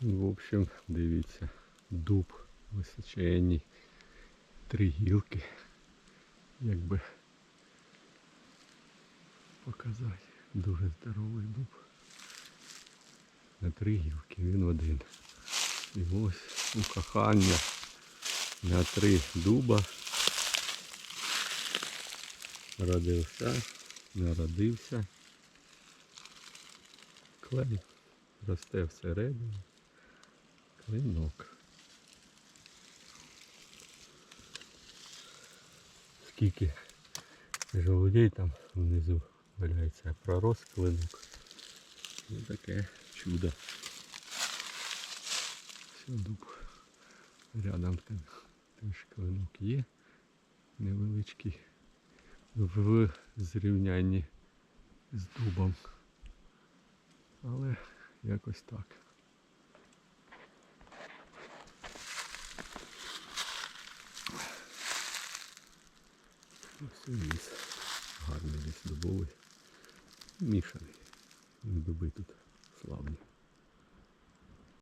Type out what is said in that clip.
В общем, дивіться, дуб височенний, три гілки. Якби показати. Дуже здоровий дуб. На три гілки, він один. І ось у кохання на три дуба родився, народився. Клей росте всередині. Клинок. Скільки жолудей там внизу валяється, пророс клинок. Ось таке чудо. Все, дуб. Рядом там теж клинок є. Невеличкий в зрівнянні з дубом. Але якось так. Ось і ліс. Гарний ліс дубовий. Мішаний. Дуби тут.